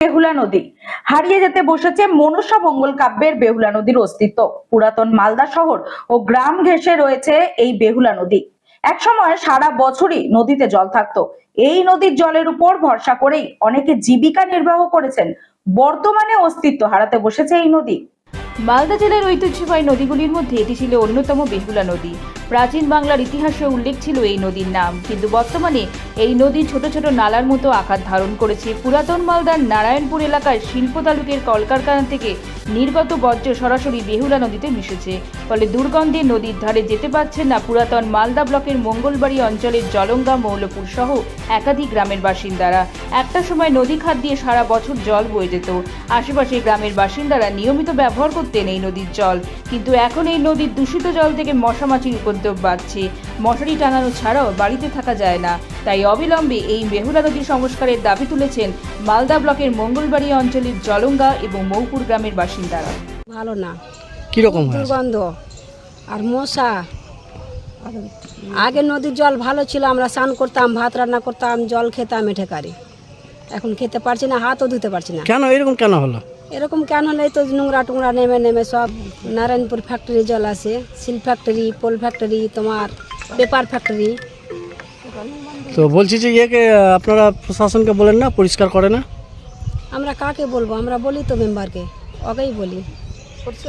বেহুলা নদী। হারিয়ে যেতে বসেছে মনসা মঙ্গল কাব্যের বেহুলা নদীর অস্তিত্ব। পুরাতন মালদা শহর ও গ্রাম ঘেঁষে রয়েছে এই বেহুলা নদী। একসময় সারা বছরই নদীতে জল থাকতো। এই নদীর জলের উপর ভরসা করেই অনেকে জীবিকা নির্বাহ করেছেন। বর্তমানে অস্তিত্ব হারাতে বসেছে এই নদী। মালদা জেলার ঐতিহ্যবাহী নদীগুলির মধ্যে এটি ছিল অন্যতম বেহুলা নদী। প্রাচীন বাংলার ইতিহাসে উল্লেখ ছিল এই নদীর নাম। কিন্তু বর্তমানে এই নদী ছোট ছোট নালার মতো আকার ধারণ করেছে। পুরাতন মালদার নারায়ণপুর এলাকার শিল্প তালুকের কলকারখানা থেকে নির্গত বর্জ্য সরাসরি বেহুলা নদীতে মিশেছে। ফলে দুর্গন্ধে নদীর ধারে যেতে পারছেন না পুরাতন মালদা ব্লকের মঙ্গলবাড়ি অঞ্চলের জলঙ্গা, মৌলপুর সহ একাধিক গ্রামের বাসিন্দারা। একটা সময় নদী খাত দিয়ে সারা বছর জল বয়ে যেত। আশেপাশে গ্রামের বাসিন্দারা নিয়মিত ব্যবহার করতেন এই নদীর জল। কিন্তু এখন এই নদীর দূষিত জল থেকে মশামাছির উপদ্রব বাড়ছে। মশারি টাঙানো ছাড়াও বাড়িতে থাকা যায় না। তাই অবিলম্বে এই বেহুলা নদী সংস্কারের দাবি তুলেছেন মালদা ব্লকের মঙ্গলবাড়ি অঞ্চলের জলঙ্গা এবং মৌপুর গ্রামের বাসিন্দারা। ভালো না। কীরকম দুর্গন্ধ আর মশা। আগে নদীর জল ভালো ছিল আমরা স্নান করতাম ভাত রান্না করতাম জল খেতাম এঠে কারি। এখন খেতে পারছি না হাতও ধুতে পারছি না। কেন? এরকম কেন হলো? এরকম কেন হলে তো নোংরা টোংরা নেমে নেমে সব নারায়ণপুর ফ্যাক্টরি জল আছে সিল ফ্যাক্টরি পোল ফ্যাক্টরি তোমার পেপার ফ্যাক্টরি তো বলছি যে ইয়েকে আপনারা প্রশাসনকে বলেন না পরিষ্কার করে না? আমরা কাকে বলব? আমরা বলি তো মেম্বারকে ওকেই বলি।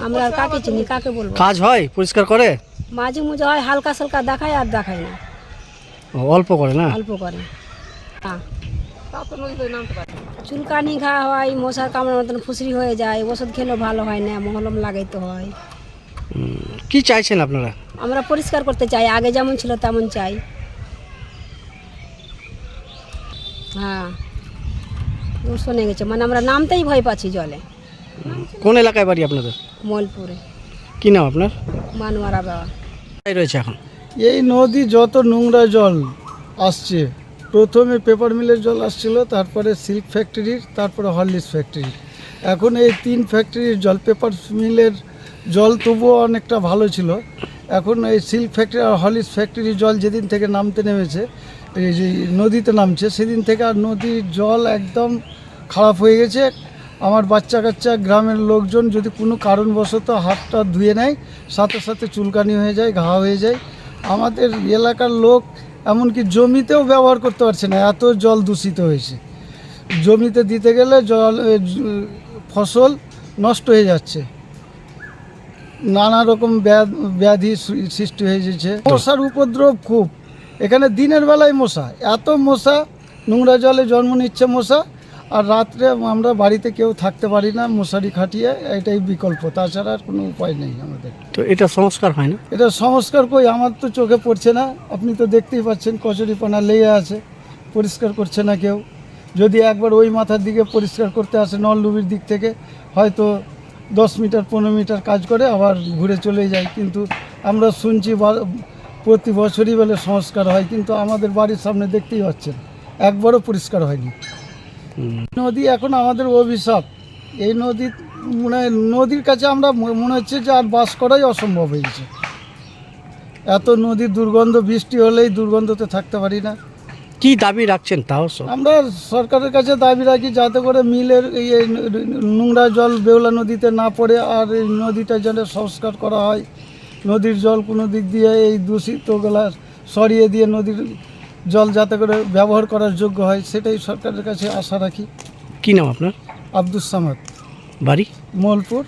আমরা আর কাকে চিনি? কাকে বলব? কাজ হয়? পরিষ্কার করে? মাঝে মুঝে হয় হালকা সালকা দেখায় আর দেখায় না। অল্প করে না? অল্প করে। হ্যাঁ। চুলকানি ঘা হয় মশার কামড়ের মতন ফুসরি হয়ে যায় ওষুধ খেলেও ভালো হয় না মহলম লাগাইতে হয়। কি চাইছেন আপনারা? আমরা পরিষ্কার করতে চাই আগে যেমন ছিল তেমন চাই। হ্যাঁ। দূষণে গেছে মানে আমরা নামতেই ভয় পাচ্ছি জলে। কোন এলাকায় বাড়ি আপনাদের? মলপুরে। কি নাম আপনার? মানুয়ারা বাবা। রয়েছে এখন? এই নদী যত নোংরা জল আসছে প্রথমে পেপার মিলের জল আসছিল, তারপরে সিল্ক ফ্যাক্টরির, তারপরে হরলিক্স ফ্যাক্টরির। এখন এই তিন ফ্যাক্টরির জল, পেপার মিলের জল তবুও অনেকটা ভালো ছিল। এখন এই সিল্ক ফ্যাক্টরি আর হরলিক্স ফ্যাক্টরির জল যেদিন থেকে নামতে নেমেছে, এই যে নদীতে নামছে, সেদিন থেকে আর নদীর জল একদম খারাপ হয়ে গেছে। আমার বাচ্চা কাচ্চা গ্রামের লোকজন যদি কোনো কারণবশত হাতটা ধুয়ে নেয়, সাথে সাথে চুলকানি হয়ে যায়, ঘা হয়ে যায়। আমাদের এলাকার লোক এমনকি জমিতেও ব্যবহার করতে পারছে না এত জল দূষিত হয়েছে। জমিতে দিতে গেলে জল ফসল নষ্ট হয়ে যাচ্ছে। নানা রকম ব্যাধ- সৃষ্টি হয়ে যাচ্ছে। মশার উপদ্রব খুব। এখানে দিনের বেলায় মশা এত মশা নোংরা জলে জন্ম নিচ্ছে মশা। আর রাত্রে আমরা বাড়িতে কেউ থাকতে পারি না মশারি খাটিয়ে এটাই বিকল্প। তাছাড়া আর কোনো উপায় নেই আমাদের। তো এটা সংস্কার হয় না? এটা সংস্কার কই? আমার তো চোখে পড়ছে না। আপনি তো দেখতেই পাচ্ছেন কচুরিপানা লেগে আছে পরিষ্কার করছে না কেউ। যদি একবার ওই মাথার দিকে পরিষ্কার করতে আসে নলডুবির দিক থেকে হয়তো দশ মিটার পনেরো মিটার কাজ করে আবার ঘুরে চলে যায়। কিন্তু আমরা শুনছি প্রতি বছরই বলে সংস্কার হয় কিন্তু আমাদের বাড়ির সামনে দেখতেই পাচ্ছেন একবারও পরিষ্কার হয়নি। নদী এখন আমাদের অভিশাপ। এই নদী মানে নদীর কাছে আমরা মনে হচ্ছে যে আর বাস করাই অসম্ভব হয়েছে। এত নদীর দুর্গন্ধ বৃষ্টি হলেই দুর্গন্ধতে থাকতে পারি না। কি দাবি রাখছেন তাও আমরা সরকারের কাছে দাবি রাখি যাতে করে মিলের এই নোংরা জল বেউলা নদীতে না পড়ে আর এই নদীটা যেন সংস্কার করা হয়। নদীর জল কোনো দিক দিয়ে এই দূষিতগুলা সরিয়ে দিয়ে নদীর জল যাতে করে ব্যবহার করার যোগ্য হয় সেটাই সরকারের কাছে আশা রাখি। কি নাম আপনার? আব্দুস সামাদ। বাড়ি? মোলপুর।